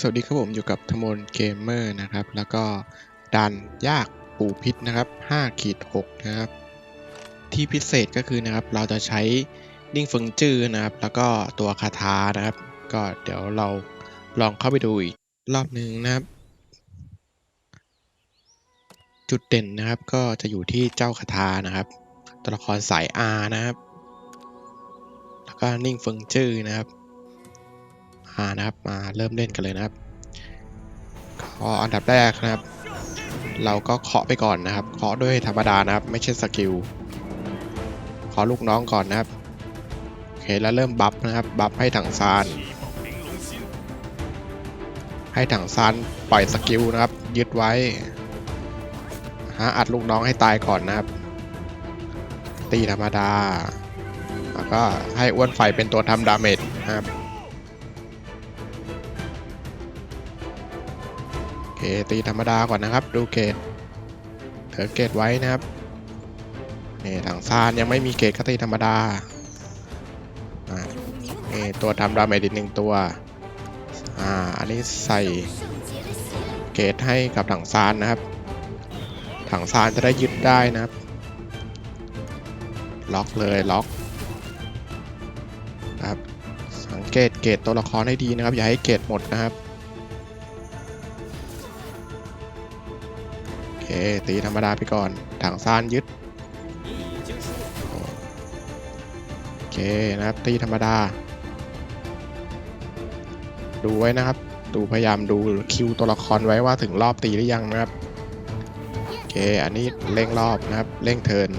สวัสดีครับผมอยู่กับธมนเกมเมอร์นะครับ แล้วก็ดันยากปูพิษนะครับ5ขีด6นะครับ ที่พิเศษก็คือนะครับ เราจะใช้นิ่งเฟิงจื้อนะครับ แล้วก็ตัวคาถานะครับ ก็เดี๋ยวเราลองเข้าไปดูอีกรอบหนึ่งนะครับ จุดเด่นนะครับก็จะอยู่ที่เจ้าคาถานะครับ ตัวละครสาย R นะครับ แล้วก็นิ่งเฟิงจื้อนะครับ มานะครับ มาเริ่มเล่นกันเลยนะครับก็อันดับแรกนะครับ เราก็เคาะไปก่อนนะครับ เคาะด้วยธรรมดานะครับ ไม่ใช่สกิลเคาะลูกน้องก่อนนะครับโอเคแล้วเริ่มบัฟนะครับ บัฟให้ถังซาน ให้ถังซานปล่อยสกิลนะครับ ยึดไว้หาอัดลูกน้องให้ตายก่อนนะครับ ตีธรรมดา แล้วก็ให้อ้วนไฟเป็นตัวทำดาเมจนะครับ ตีธรรมดาก่อนนะครับ ดูเกตเถอเกตไว้นะครับนี่ถังซานยังไม่มีเกตก็ตีธรรมดาอ่านี่ตัวทำดาเมจอีกหนึ่งตัวอ่าอันนี้ใส่เกตให้กับถังซานนะครับ ถังซานจะได้ยึดได้นะครับ ล็อกเลยล็อกครับสังเกตเกตตัวละครให้ดีนะครับ อย่าให้เกตหมดนะครับ เค ตีธรรมดาไปก่อน ถังซานยึด โอเคนะครับ ตีธรรมดา ดูไว้นะครับ ดูพยายามดูคิวตัวละครไว้ว่าถึงรอบตีหรือยังนะครับ โอเค อันนี้เร่งรอบนะครับ เร่งเทิน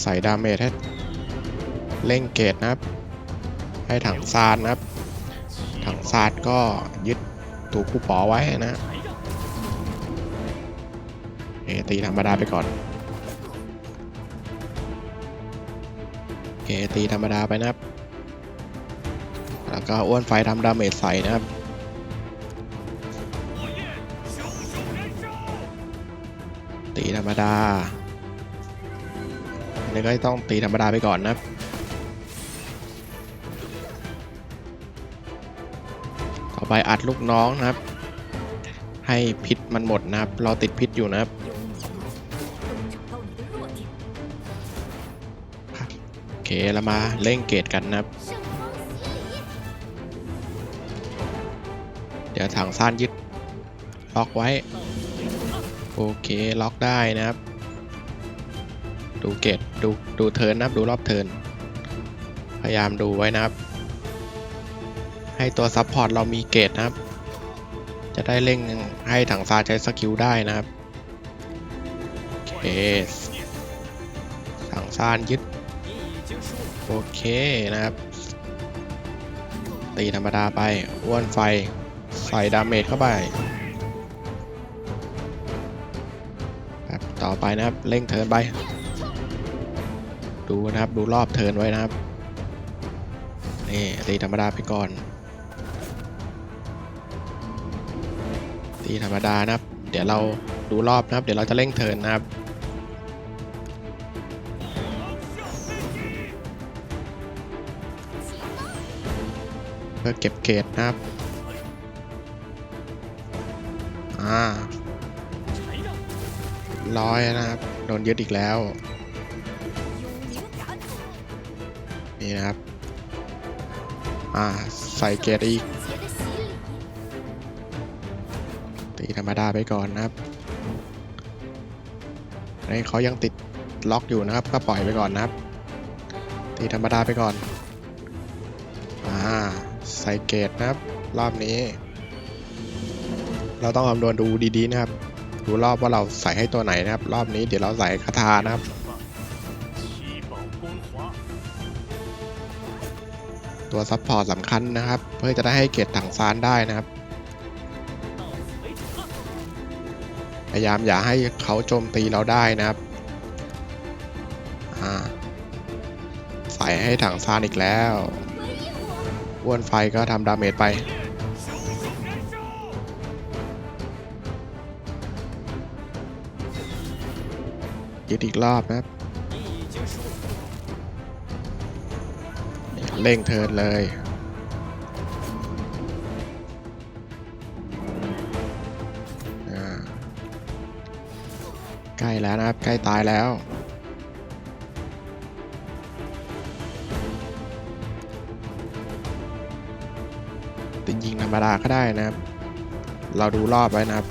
ใส่ดาเมจให้เร่งเกตนะครับ ให้ถังซานนะครับ ถังซานก็ยึดตัวคู่ปอไว้นะ โอตีธรรมดาไปก่อนโอเคตีธรรมดาไปนะครับ แล้วก็อ้วนไฟทำดาเมจใส่นะครับตีธรรมดานนี้ก็ต้องตีธรรมดาไปก่อนนะครับต่อไปอัดลูกน้องนะครับ ให้พิษมันหมดนะครับ เราติดพิษอยู่นะครับ โอเคเรามาเร่งเกตกันนะครับ เดี๋ยวถังซ่านยึดล็อกไว้ โอเคล็อกได้นะครับ ดูเกตดูดูเทิร์นนะครับดูรอบเทิร์นพยายามดูไว้นะครับ ให้ตัวซับพอร์ตเรามีเกตนะครับ จะได้เร่งให้ถังซานใช้สกิลได้นะครับ โอเคถังซานยึด โอเคนะครับ ตีธรรมดาไปอ้วนไฟ ใส่ดาเมจเข้าไปครับต่อไปนะครับเร่งเทินไป ดูนะครับดูรอบเทินไว้นะครับ นี่ตีธรรมดาไปก่อน ตีธรรมดานะครับ เดี๋ยวเราดูรอบนะครับ เดี๋ยวเราจะเร่งเทินนะครับ พื่อเก็บเกรดนะครับ อ่าร้อยนะครับ โดนยึดอีกแล้ว นี่นะครับ อ่า ใส่เกรดอีก ตีธรรมดาไปก่อนนะครับอันนี้เขายังติดล็อกอยู่นะครับ ก็ปล่อยไปก่อนนะครับ ตีธรรมดาไปก่อน ใส่เกตนะครับ รอบนี้ เราต้องคำนวณดูดีๆนะครับ ดูรอบว่าเราใส่ให้ตัวไหนนะครับ รอบนี้เดี๋ยวเราใส่คาถานะครับตัวซัพพอร์ตสำคัญนะครับ เพื่อจะได้ให้เกตถังซานได้นะครับ พยายามอย่าให้เขาโจมตีเราได้นะครับใส่ให้ถังซานอีกแล้ว อ้วนไฟก็ทำดาเมจไปยึดอีกรอบนะครับเร่งเทินเลย ใกล้แล้วนะครับ ใกล้ตายแล้ว จะยิงธรรมดาก็ได้นะครับ เราดูรอบไว้นะครับ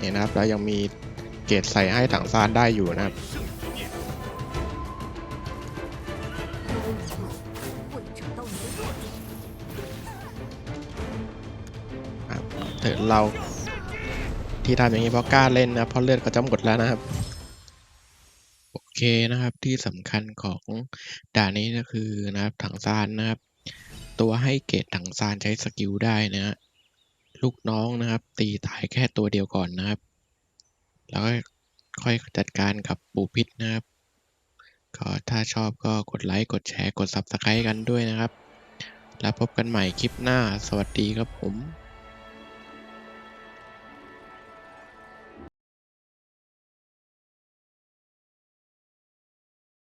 นี่นะครับแล้วยังมีเกตใส่ให้ถังซานได้อยู่นะครับเถิดเราที่ทำอย่างนี้เพราะกล้าเล่นนะเพราะเลือดก็จะหมดแล้วนะครับ เคนะครับที่สำคัญของด่านนี้ก็คือนะครับถังซานนะครับ ตัวให้เกรดถังซานใช้สกิลได้นะฮะลูกน้องนะครับ ตีตายแค่ตัวเดียวก่อนนะครับ แล้วก็ค่อยจัดการกับปูพิษนะครับ ก็ถ้าชอบก็กดไลค์กดแชร์กด Subscribe กันด้วยนะครับ แล้วพบกันใหม่คลิปหน้า สวัสดีครับผม